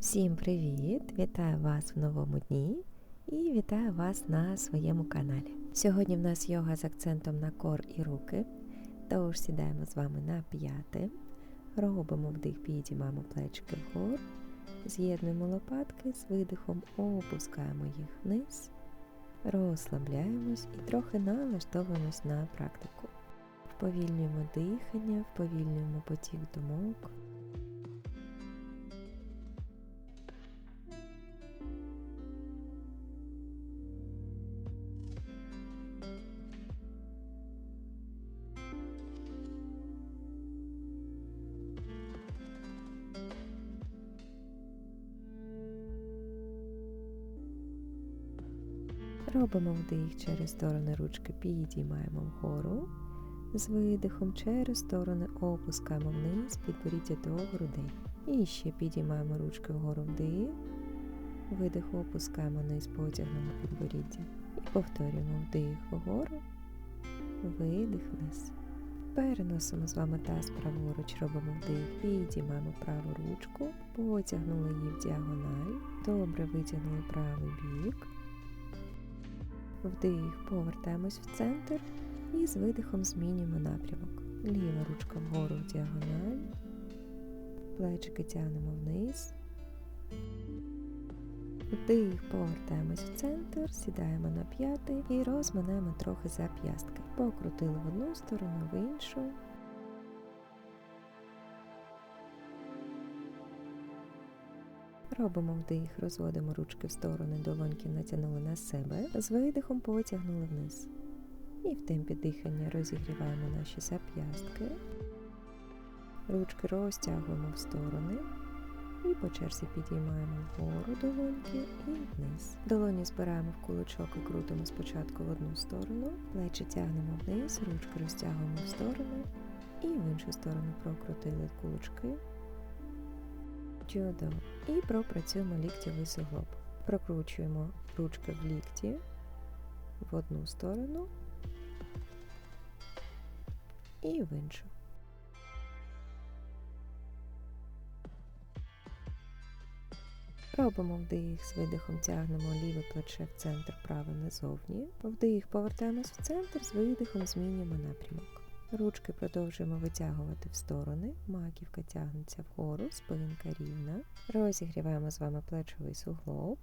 Всім привіт! Вітаю вас в новому дні і вітаю вас на своєму каналі. Сьогодні в нас йога з акцентом на кор і руки. Тож сідаємо з вами на п'яти, робимо вдих, підіймаємо плечики вгору, з'єднуємо лопатки з видихом, опускаємо їх вниз, розслабляємось і трохи налаштовуємось на практику. Вповільнюємо дихання, вповільнюємо потік думок. Робимо вдих через сторони ручки, підіймаємо вгору. З видихом через сторони опускаємо вниз, підборіддя до грудей. І ще підіймаємо ручки вгору вдих. Видих опускаємо вниз, потягнемо підборіддя. І повторюємо вдих вгору, видих вниз. Переносимо з вами таз праворуч, робимо вдих, підіймаємо праву ручку, потягнули її в діагональ. Добре витягнули правий бік. Вдих, повертаємось в центр і з видихом змінюємо напрямок. Ліва ручка вгору в діагональ, плечики тягнемо вниз. Вдих, повертаємось в центр, сідаємо на п'ятий і розминаємо трохи зап'ястки. Покрутили в одну сторону, в іншу. Робимо вдих, розводимо ручки в сторони, долоньки натягнули на себе, з видихом потягнули вниз. І в темпі дихання розігріваємо наші зап'ястки. Ручки розтягуємо в сторони. І по черзі підіймаємо вгору долоньки і вниз. Долоні збираємо в кулачок і крутимо спочатку в одну сторону, плечі тягнемо вниз, ручки розтягуємо в сторону і в іншу сторону прокрутили кулачки. Чудово. І пропрацюємо ліктєвий суглоб. Прокручуємо ручки в лікті в одну сторону і в іншу. Робимо вдих, з видихом тягнемо ліве плече в центр, праве назовні. Вдих, повертаємось в центр, з видихом змінюємо напрямок. Ручки продовжуємо витягувати в сторони, маківка тягнеться вгору, спинка рівна. Розігріваємо з вами плечовий суглоб.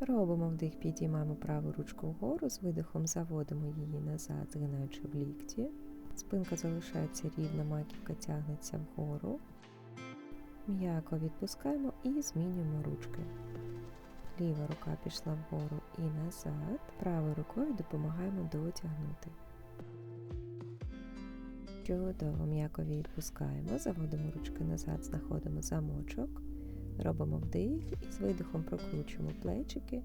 Робимо вдих, підіймаємо праву ручку вгору, з видихом заводимо її назад, згинаючи в лікті. Спинка залишається рівна, маківка тягнеться вгору. М'яко відпускаємо і змінюємо ручки. Ліва рука пішла вгору і назад. Правою рукою допомагаємо дотягнути. Чудово, м'яко відпускаємо, заводимо ручки назад, знаходимо замочок. Робимо вдих і з видихом прокручуємо плечики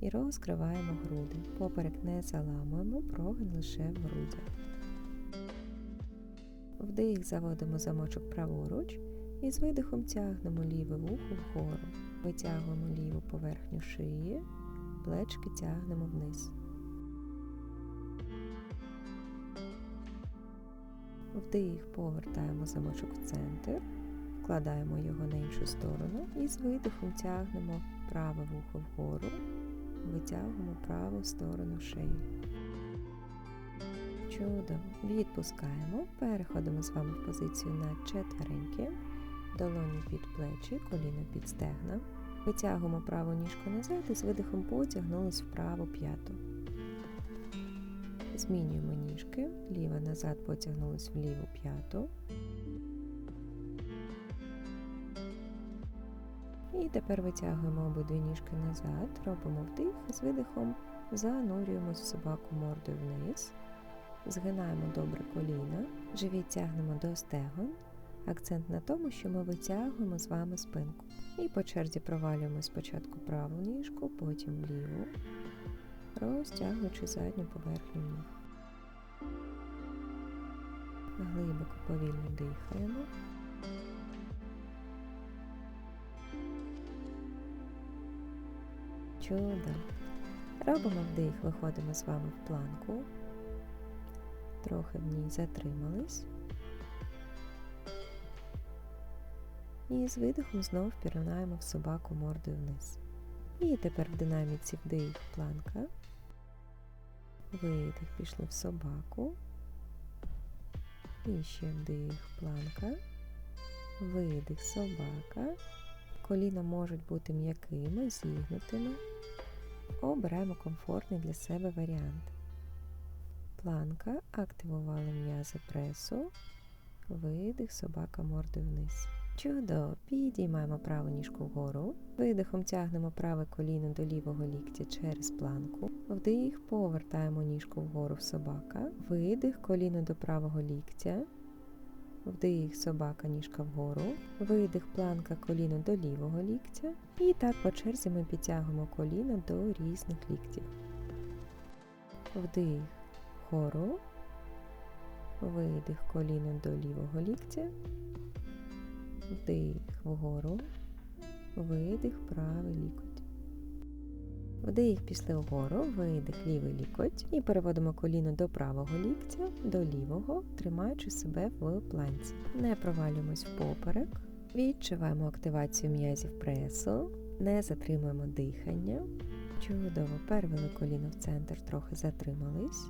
і розкриваємо груди. Поперек не заламуємо, прогин лише в грудях. Вдих заводимо замочок праворуч і з видихом тягнемо ліве вухо вгору. Витягуємо ліву поверхню шиї, плечки тягнемо вниз. Вдих, повертаємо замочок в центр, вкладаємо його на іншу сторону і з видихом тягнемо праве вухо вгору, витягуємо праву сторону шиї. Чудово. Відпускаємо, переходимо з вами в позицію на четвереньки долоні під плечі, коліно під стегна. Витягуємо праву ніжку назад і з видихом потягнулись в праву п'яту. Змінюємо ніжки, ліва назад потягнулись в ліву п'яту. І тепер витягуємо обидві ніжки назад, робимо вдих і з видихом занурюємось в собаку мордою вниз, згинаємо добре коліна, живіт тягнемо до стегон. Акцент на тому, що ми витягуємо з вами спинку. І по черзі провалюємо спочатку праву ніжку, потім ліву, розтягуючи задню поверхню ніг. Глибоко повільно дихаємо. Чудо. Робимо вдих, виходимо з вами в планку. трохи в ній затримались. І з видихом знов пірнаємо в собаку мордою вниз. І тепер в динаміці вдих планка. Видих пішли в собаку. І ще вдих планка. Видих собака. Коліна можуть бути м'якими, зігнутими. Обираємо комфортний для себе варіант. Планка. Активували м'язи пресу. Видих, собака мордою вниз. Чудово. Підіймаємо праву ніжку вгору. Видихом тягнемо праве коліно до лівого ліктя через планку. Вдих, повертаємо ніжку вгору в собака. Видих, коліно до правого ліктя. Вдих, собака, ніжка вгору. Видих, планка, коліно до лівого ліктя. І так по черзі ми підтягуємо коліно до різних ліктів. Вдих вгору. Видих коліно до лівого ліктя. Вдих вгору. Видих правий лікоть. Вдих пішли вгору, видих лівий лікоть. І переводимо коліно до правого ліктя, до лівого, тримаючи себе в планці. Не провалюємось в поперек. Відчуваємо активацію м'язів пресу, не затримуємо дихання. Чудово, перевели коліно в центр, трохи затримались.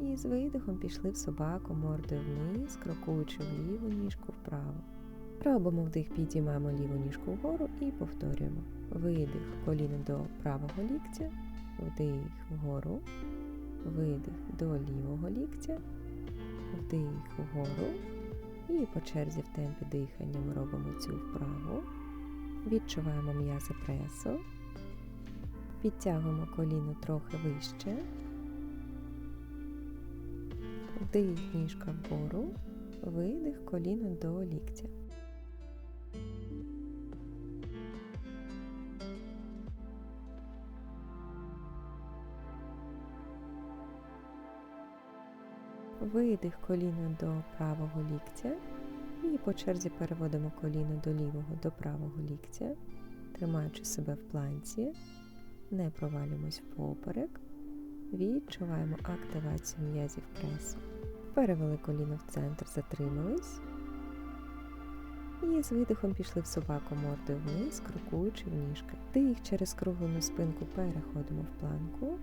І з видихом пішли в собаку мордою вниз, крокуючи в ліву ніжку вправо. Робимо вдих, підіймаємо ліву ніжку вгору і повторюємо. Видих коліно до правого ліктя, вдих вгору, видих до лівого ліктя, вдих вгору. І по черзі в темпі дихання ми робимо цю вправу. Відчуваємо м'язи пресу. Підтягуємо коліно трохи вище. Вдих ніжка вгору, видих коліно до ліктя. Видих коліно до правого ліктя. І по черзі переводимо коліно до лівого до правого ліктя, тримаючи себе в планці, не провалюємось в поперек. Відчуваємо активацію м'язів пресу. Перевели коліно в центр, затримались. І з видихом пішли в собаку мордою вниз, крокуючи в ніжки. Дих через круглену спинку переходимо в планку.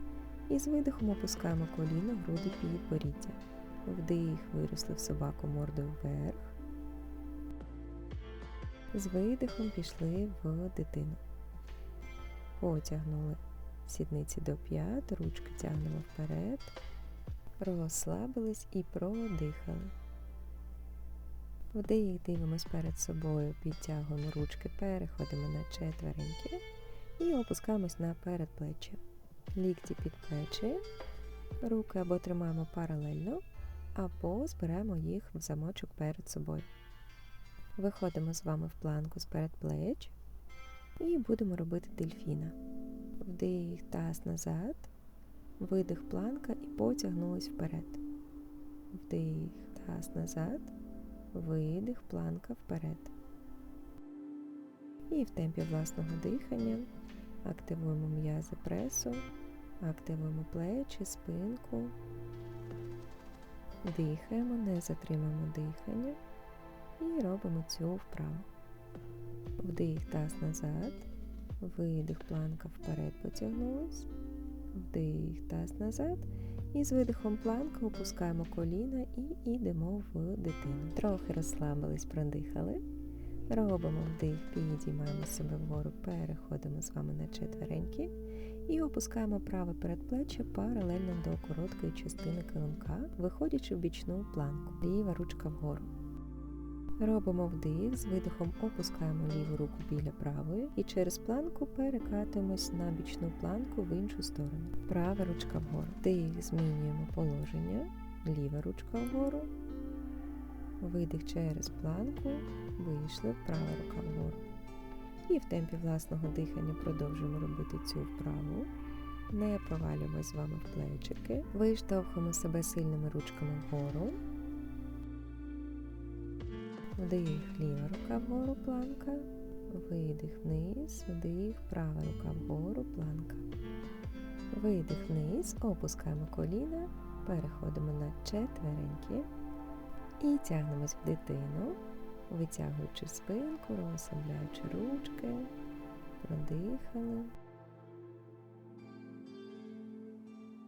І з видихом опускаємо коліно, груди підборіддя. Вдих, виросли в собаку мордою вверх. З видихом пішли в дитину. Потягнули сідниці до п'ят, ручки тягнемо вперед, розслабились і продихали. Вдих дивимось перед собою, підтягуємо ручки, переходимо на четвереньки і опускаємось на передплеччя. Лікті під плечі, руки або тримаємо паралельно, або збираємо їх в замочок перед собою. Виходимо з вами в планку з передплеч і будемо робити дельфіна. Вдих, таз назад, видих планка і потягнулись вперед. Вдих, таз назад, видих, планка вперед. І в темпі власного дихання активуємо м'язи пресу, активуємо плечі, спинку. Дихаємо, не затримуємо дихання і робимо цю вправу. Вдих таз назад, видих, планка вперед потягнулась, вдих таз назад. І з видихом планка опускаємо коліна і йдемо в дитину. Трохи розслабились, продихали. Робимо вдих, підіймаємо себе вгору, переходимо з вами на четвереньки. І опускаємо праве передплеччя паралельно до короткої частини килимка, виходячи в бічну планку. Ліва ручка вгору. Робимо вдих, з видихом опускаємо ліву руку біля правої і через планку перекатуємось на бічну планку в іншу сторону. Права ручка вгору. Вдих, змінюємо положення, ліва ручка вгору. Видих через планку, вийшли, права рука вгору. І в темпі власного дихання продовжуємо робити цю вправу. Не провалюємось з вами в плечики. Виштовхуємо себе сильними ручками вгору. Вдих, ліва рука вгору, планка. Видих вниз, вдих, права рука вгору, планка. Видих вниз, опускаємо коліна Переходимо на четвереньки і тягнемось в дитину, витягуючи спинку, розслабляючи ручки, продихали.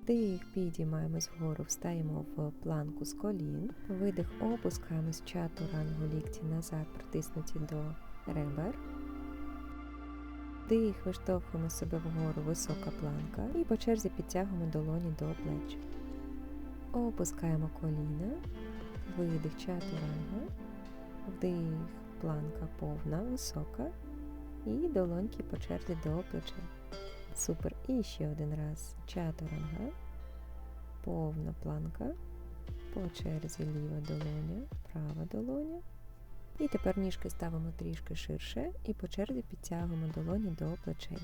Вдих, підіймаємось вгору, встаємо в планку з колін. Видих, опускаємось чатурангу лікті назад, притиснуті до ребер. Вдих, виштовхуємо себе вгору, висока планка. І по черзі підтягуємо долоні до плеч. Опускаємо коліна. Видих чатуранга. Вдих, планка повна, висока. І долоньки по черзі до плечей. Супер. І ще один раз. Чатуранга. Повна планка. По черзі ліва долоня, права долоня. І тепер ніжки ставимо трішки ширше і по черзі підтягуємо долоні до плечей.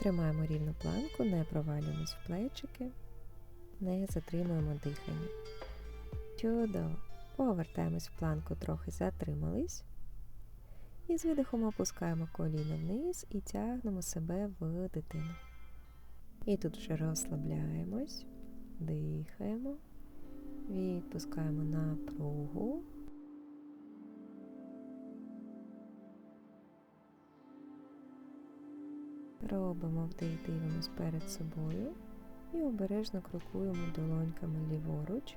Тримаємо рівну планку, не провалюємось в плечики, не затримуємо дихання. Чудово. Повертаємось в планку, трохи затримались. І з видихом опускаємо коліно вниз і тягнемо себе в дитину. І тут вже розслабляємось, дихаємо, відпускаємо напругу. Робимо вдих, дивимось перед собою і обережно крокуємо долоньками ліворуч,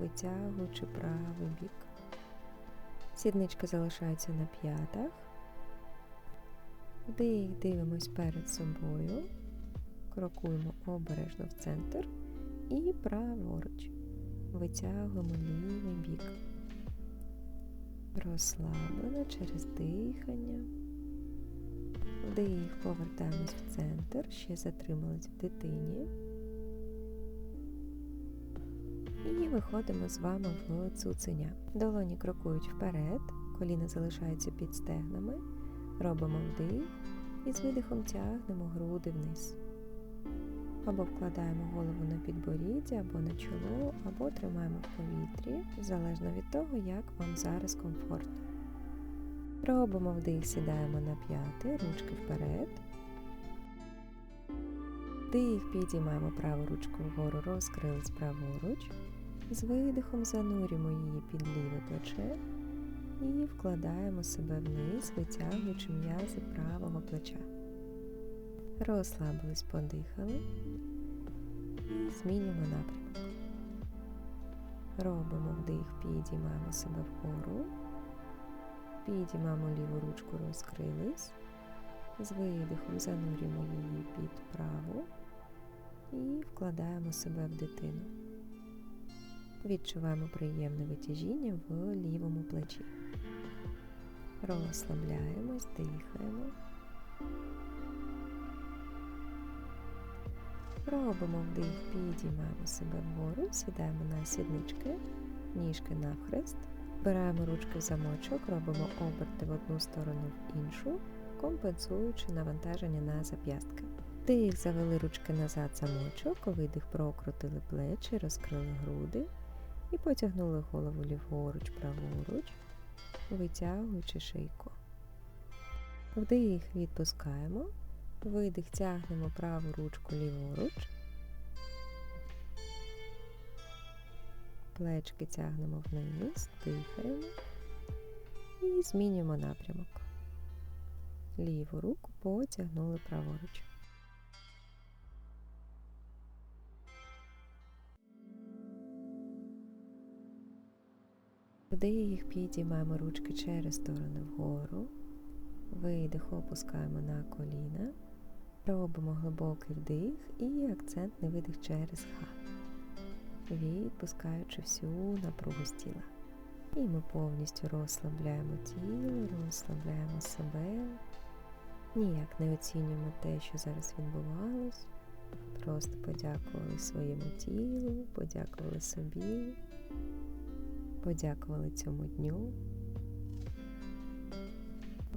витягуючи правий бік. Сідничка залишається на п'ятах. Вдих, дивимось перед собою, крокуємо обережно в центр і праворуч. Витягуємо лівий бік. Розслаблено через дихання. Вдих, повертаємось в центр, ще затримались в дитині. І виходимо з вами в цуценя. Долоні крокують вперед, коліна залишаються під стегнами. Робимо вдих і з видихом тягнемо груди вниз. Або вкладаємо голову на підборіддя, або на чоло, або тримаємо в повітрі, залежно від того, як вам зараз комфортно. Робимо вдих, сідаємо на п'яти, ручки вперед. Вдих, підіймаємо праву ручку вгору, розкрились праворуч. З видихом занурюємо її під ліве плече і вкладаємо себе вниз, витягуючи м'язи правого плеча. Розслабились, подихали і змінюємо напрямок. Робимо вдих, підіймаємо себе вгору. Підіймаємо ліву ручку, розкрились. З видихом занурюємо її під праву і вкладаємо себе в дитину. Відчуваємо приємне витяжіння в лівому плечі. Розслабляємось, дихаємо. Робимо вдих, підіймаємо себе вгору, сідаємо на сіднички, ніжки навхрест. Збираємо ручки в замочок, робимо оберти в одну сторону в іншу, компенсуючи навантаження на зап'ястки. Вдих, завели ручки назад замочок, видих, прокрутили плечі, розкрили груди і потягнули голову ліворуч, праворуч, витягуючи шийку. Вдих, відпускаємо, видих, тягнемо праву ручку ліворуч. Плечки тягнемо вниз, дихаємо і змінюємо напрямок. Ліву руку потягнули праворуч. Вдих, підіймаємо ручки через сторони вгору. Видих, опускаємо на коліна. Робимо глибокий вдих і акцентний видих через ха відпускаючи всю напругу з тіла. І ми повністю розслабляємо тіло, розслабляємо себе, ніяк не оцінюємо те, що зараз відбувалось. Просто подякували своєму тілу, подякували собі, подякували цьому дню.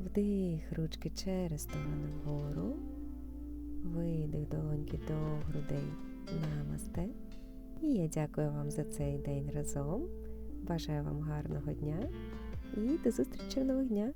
Вдих, ручки через сторони вгору, видих долоньки до грудей. Намасте. І я дякую вам за цей день разом. Бажаю вам гарного дня і до зустрічі в нових днях!